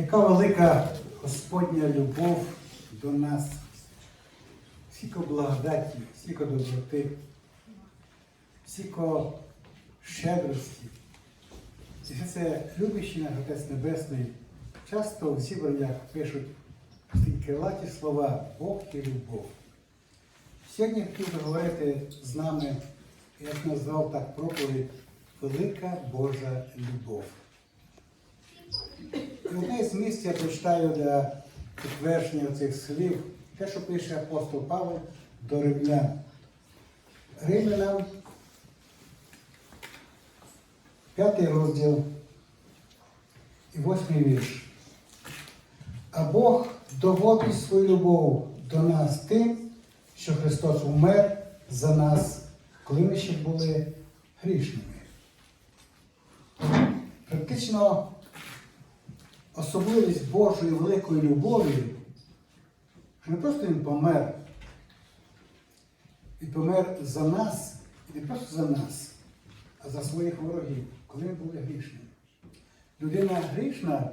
Яка велика Господня любов до нас, скільки благодаті, скільки доброти, скільки щедрості. І все це любящий наш Отець Небесний часто в зібраннях пишуть крилаті слова Бог і любов. Сьогодні хотів би говорити з нами, як назвав так проповідь, Велика Божа любов. Одне з місць я прочитаю для підтвердження цих слів, те, що пише апостол Павло до римлян. Римлянам, п'ятий розділ і восьмий вірш. А Бог доводить свою любов до нас тим, що Христос умер за нас, коли ми ще були грішними. Практично особливість Божої великої любові, що не просто Він помер, Він помер за нас, і не просто за нас, а за своїх ворогів, коли ми були грішними. Людина грішна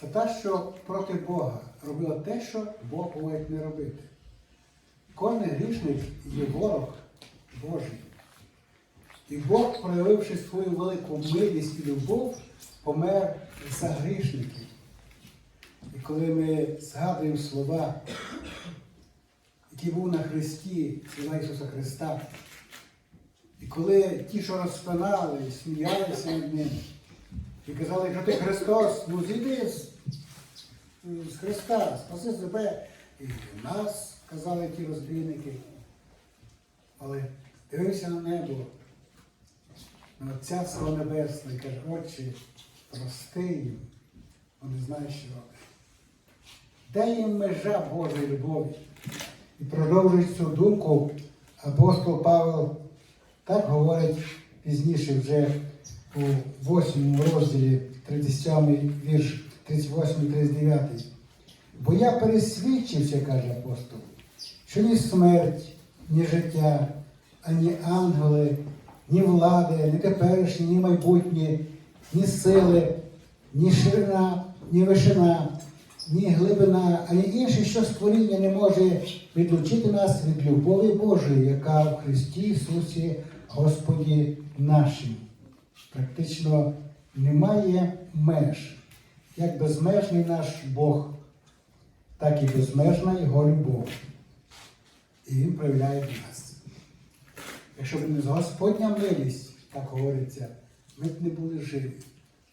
це та, що проти Бога робила те, що Бог говорить не робити. Кожен грішник є ворог Божий. І Бог, проявивши свою велику милість і любов, помер за грішників. І коли ми згадуємо слова, які був на Христі, слова Ісуса Христа, і коли ті, що розпинали, сміялися над ним, і казали, що ти Христос, ну зійди з, з Христа, спаси себе. І нас, казали ті розбійники. Але дивився на небо, на Отця свого Небесного каже, Отче, прости їм, вони знають, що роблять. Де їм межа Божої любові? І продовжує цю думку апостол Павел так говорить пізніше вже у 8 розділі 37 вірш 38-39. Бо я пересвідчився, каже апостол, що ні смерть, ні життя, ані ангели, ні влади, ні теперішні, ні майбутнє, ні сили, ні ширина, ні вишина, ні глибина, ані інше, що створіння не може відлучити нас від любові Божої, яка в Христі Ісусі Господі нашим. Практично немає меж. Як безмежний наш Бог, так і безмежна Його любов. І Він проявляє в нас. Якщо б не Господня милість, так говориться, ми б не були живі.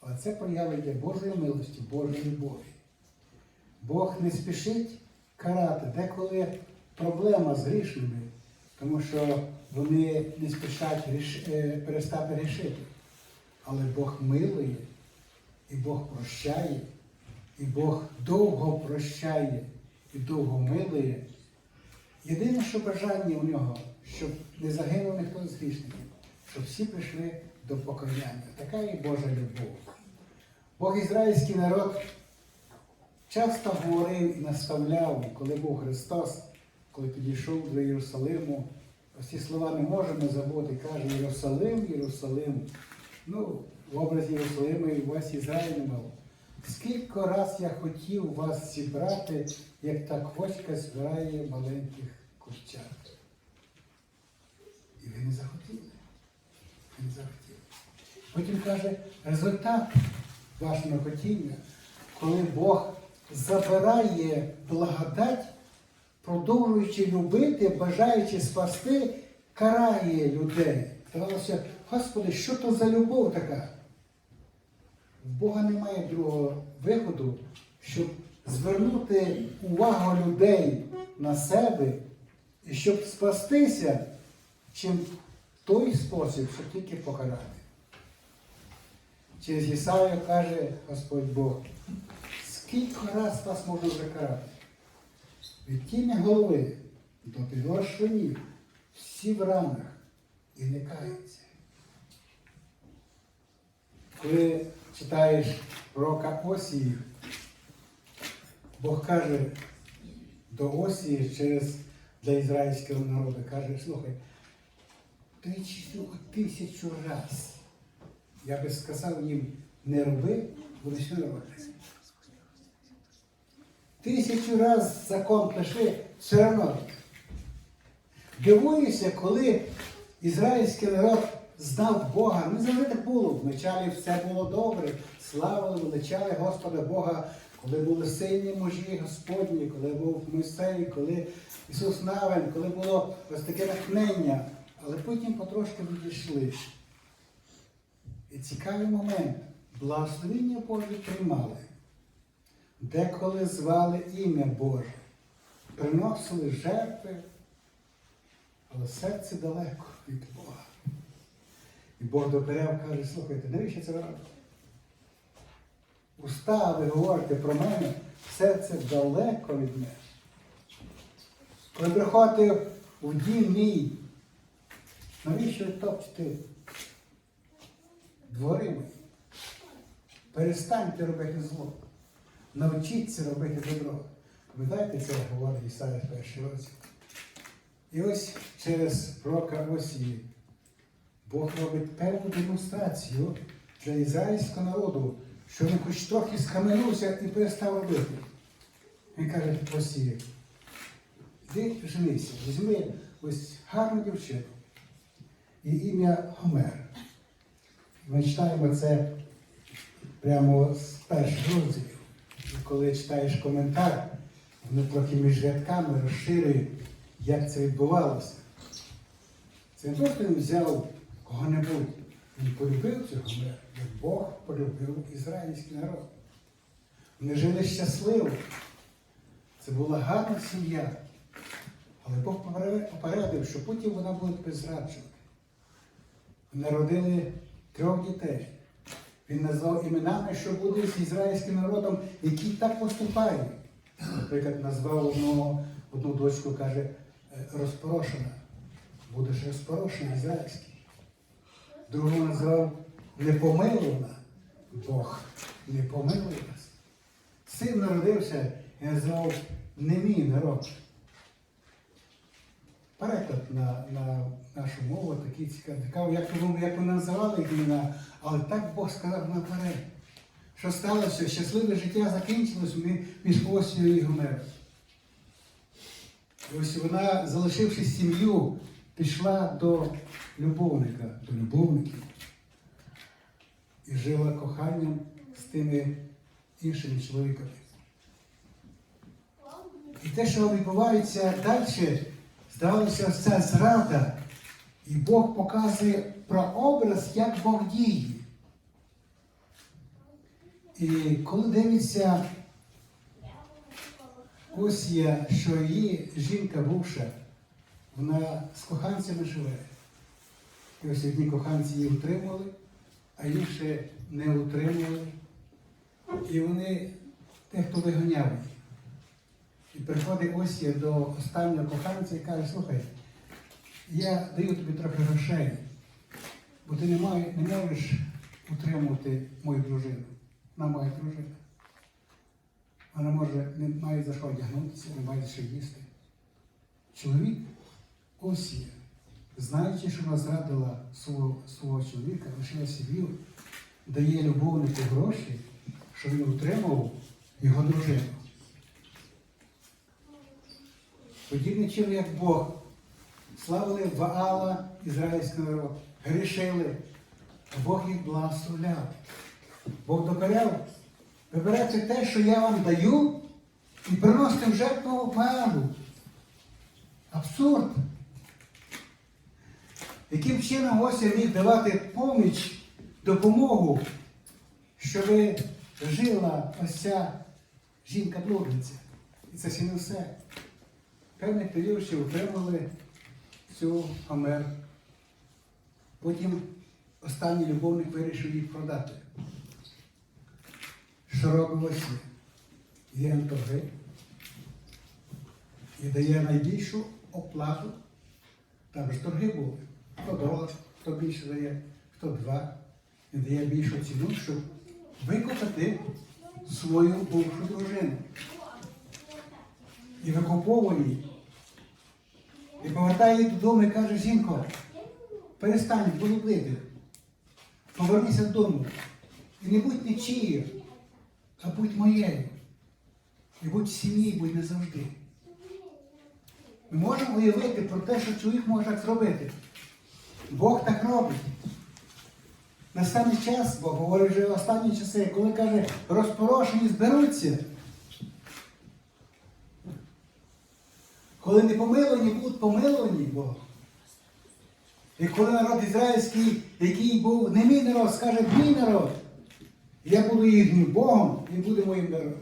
А це проявлення Божої милості, Божої любові. Бог не спішить карати, деколи проблема з грішними, тому що вони не спішать е, перестати грішити. Але Бог милує, і Бог прощає, і Бог довго прощає і довго милує. Єдине, що бажання у нього, щоб не загинув ніхто з грішників, щоб всі прийшли до покаяння. Така і Божа любов. Бог ізраїльський народ часто говорив і наставляв, коли був Христос, коли підійшов до Єрусалиму. Ось ці слова не можемо забути. Каже Єрусалим, Єрусалим. Ну, в образі Єрусалима і весь Ізраїль мав. Скільки раз я хотів вас зібрати, як та квочка збирає маленьких курчат. І не захотіли. Ви не захотіли. Потім каже, результат вашого хотіння, коли Бог забирає благодать, продовжуючи любити, бажаючи спасти, карає людей. Здавалося, Господи, що то за любов така? В Бога немає другого виходу, щоб звернути увагу людей на себе і щоб спастися, чим той спосіб, що тільки покарати. Через Ісаю каже Господь Бог, скільки раз вас можна закарати? Від тіні голови до підошви ніг, всі в ранах і не каються. Коли читаєш пророка Осії, Бог каже до Осії через для ізраїльського народу, каже, слухай, тричі тисячу раз. Я би сказав їм, не роби, вони все не. Тисячу раз закон пиши, все одно. Дивуюся, коли ізраїльський народ знав Бога. Не завжди так було. Вначалі все було добре. Славили, величали Господа Бога, коли були сильні мужі Господні, коли був Мойсей, коли Ісус Навин, коли було ось таке натхнення. Але потім потрошки відійшли. І цікавий момент. Благословіння Божі приймали. Деколи звали ім'я Боже, приносили жертви, але серце далеко від Бога. І Бог доперев каже, слухайте, навіщо це ви робите? Уста, ви говорите про мене, серце далеко від мене. Коли приходите у дім мій, навіщо топчете двори мої? Перестаньте робити зло. Навчіться робити добро. Пам'ятаєте, це говорить Ісая в першій році. І ось через пророка Осії Бог робить певну демонстрацію для ізраїльського народу, що він хоч трохи схаменувся і перестав робити. Він каже Осії, іди женися, візьми ось гарну дівчину і ім'я Гомер. Ми читаємо це прямо з перших розділів. Коли читаєш коментар, воно трохи між рядками розширює, як це відбувалося. Це не просто він взяв кого-небудь, він полюбив цього миру, як Бог полюбив ізраїльський народ. Вони жили щасливо. Це була гарна сім'я. Але Бог попередив, що потім вона буде беззраджувати. Вони родили трьох дітей. Він назвав іменами, що буде з ізраїльським народом, які так поступають. Наприклад, назвав одного, одну дочку, каже, «Е, розпорошена. Будеш розпорошена ізраїльський. Другу назвав непомилувана. Бог не помилує нас. Син народився і назвав не мій народ. Переклад на, на нашу мову такий цікавий. Як, як називали імена, але так Бог сказав наперед. Що сталося? Щасливе життя закінчилось між Осією і Гомером. Ось вона, залишивши сім'ю, пішла до любовника, до любовників. І жила коханням з тими іншими чоловіками. І те, що відбувається далі, ось ця зрада. І Бог показує прообраз, як Бог діє. І коли дивиться Осія, що її жінка бувша, вона з коханцями живе. І ось одні коханці її утримали, а інші не утримували. І вони дехто виганяв її. Приходить Осія до останнього коханця і каже, слухай, я даю тобі трохи грошей, бо ти не, має, не можеш утримувати мою дружину. Вона моя дружина. Вона може, не має за що одягнутися, не має за що їсти. Чоловік Осія, знаючи, що вона зрадила свого, свого чоловіка, лишила сім'ю, дає любовнику гроші, щоб він утримував його дружину. Подібним чином, як Бог, славили Ваала, ізраїльський народ, грішили, а Бог їх благословляв. Бог докоряв, вибирайте те, що я вам даю, і приносите в жертву Ваалу. Абсурд. Яким чином ось я міг давати поміч, допомогу, щоб жила ось ця жінка-блудниця. І це ще не все. Певний період ще утримали цю Гомер. Потім останній любовник вирішив їх продати. Що робить ось? Є торги і дає найбільшу оплату. Там ж торги були. Хто долар, хто більше дає, хто два. І дає більшу ціну, щоб викупити свою бувшу дружину. І викуповує. І повертає її додому і каже, жінко, перестань блудити. Повернися додому. І не будь нічиєю, а будь моєю. І будь в сім'ї, будь не завжди. Ми можемо уявити про те, що чоловік може так зробити. Бог так робить. Настане час, Бог говорить вже останні часи, коли каже, розпорошені зберуться. Коли не помиловані, будуть помиловані Бог. І коли народ ізраїльський, який був не мій народ, скаже мій народ, я буду їхнім Богом і буде моїм народом.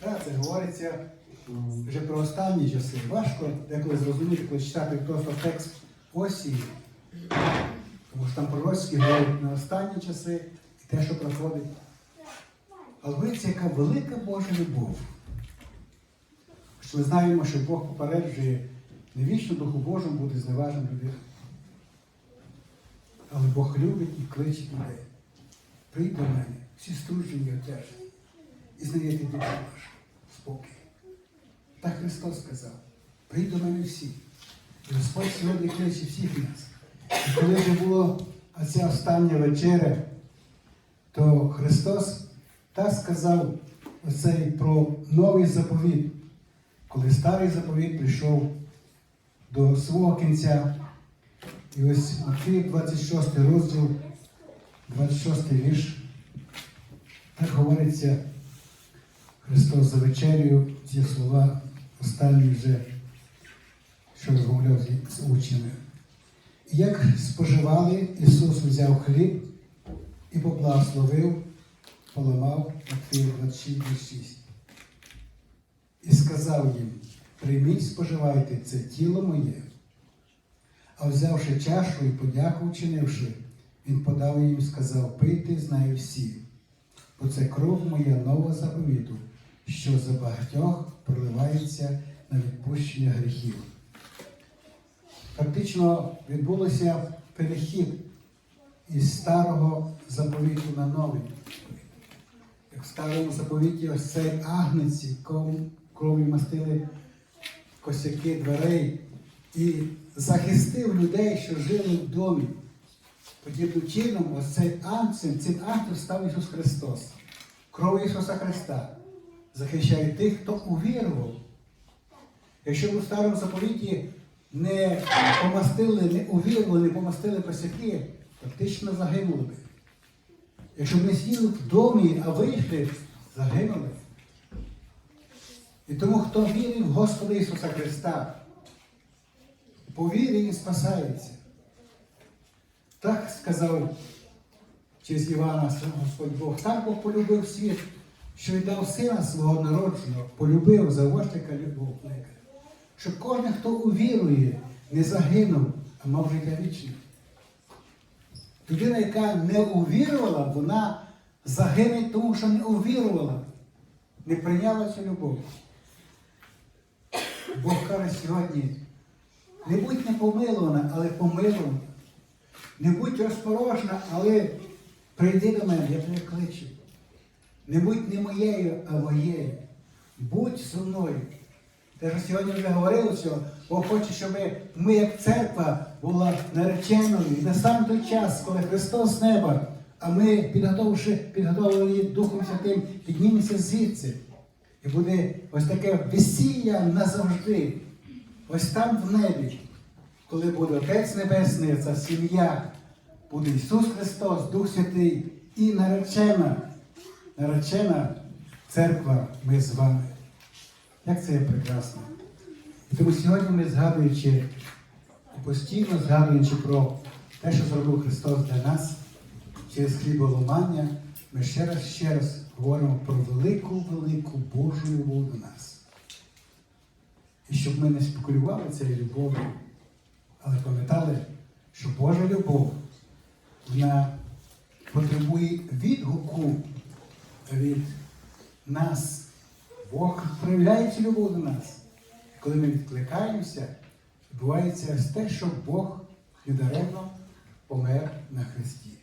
Так, це говориться вже про останні часи. Важко деколи зрозуміти, коли читати просто текст осії. Тому що там пророцькі говорять на останні часи і те, що проходить. Але говориться, яка велика Божа любов. Ми знаємо, що Бог попереджує не вічно Духу Божому бути зневажним людям. Але Бог любить і кличе людей. Прийдь до мене, всі струджені і отяжені, і знайдете душу вашу, спокій. Так Христос сказав, прийдь до мене всі. І Господь сьогодні кличе всіх нас. І коли вже була оця остання вечеря, то Христос так сказав оцей про новий заповіт, коли старий заповіт прийшов до свого кінця. І ось Матвій 26 розділ, 26 вірш. Так говориться Христос за вечерю, ці слова останні вже, що розмовляв з- учнями. Як споживали, Ісус взяв хліб і поблагословив, поламав Матвія 26, 26. І сказав їм, прийміть, споживайте, це тіло моє. А взявши чашу і подяку вчинивши, він подав їм і сказав, пийте з нею всі, бо це кров моя нова заповіту, що за багатьох проливається на відпущення гріхів. Фактично відбулося перехід із старого заповіту на новий. Як в старому заповіті ось цей агнеці, ком- крові мастили косяки дверей і захистив людей, що жили в домі. Подібним чином, ось цей анцем, цим анцем став Ісус Христос. Кров Ісуса Христа захищає тих, хто увірував. Якщо б у старому заповіті не помастили, не увірували, не помастили косяки, фактично загинули. Якщо б не сіли в домі, а вийшли, загинули. І тому, хто вірить в Господа Ісуса Христа, по він спасається. Так сказав через Івана сам Господь Бог. Так Бог полюбив світ, що віддав сина свого народженого, полюбив завожника любов велика. Щоб кожен, хто увірує, не загинув, а мав життя вічне. Людина, яка не увірувала, вона загине, тому що не увірувала, не прийняла цю любов. Бог каже сьогодні, не будь не помилувана, але помилувана. Не будь розпорожна, але прийди до мене, я тебе кличу. Не будь не моєю, а моєю. Будь зі мною. Те, що сьогодні вже говорили, що Бог хоче, щоб ми, як церква, була нареченою. І настане той час, коли Христос з неба, а ми, підготовивши, підготовлені Духом Святим, піднімемося звідси. І буде ось таке весілля назавжди. Ось там в небі, коли буде Отець Небесний, ця сім'я, буде Ісус Христос, Дух Святий і наречена, наречена церква ми з вами. Як це є прекрасно. І тому сьогодні ми згадуючи, постійно згадуючи про те, що зробив Христос для нас через хліболомання, ми ще раз ще раз говоримо про велику, велику Божу любов до нас. І щоб ми не спекулювали цією любов'ю, але пам'ятали, що Божа любов, вона потребує відгуку від нас. Бог проявляє цю любов до нас. Коли ми відкликаємося, відбувається те, що Бог недаремно помер на Христі.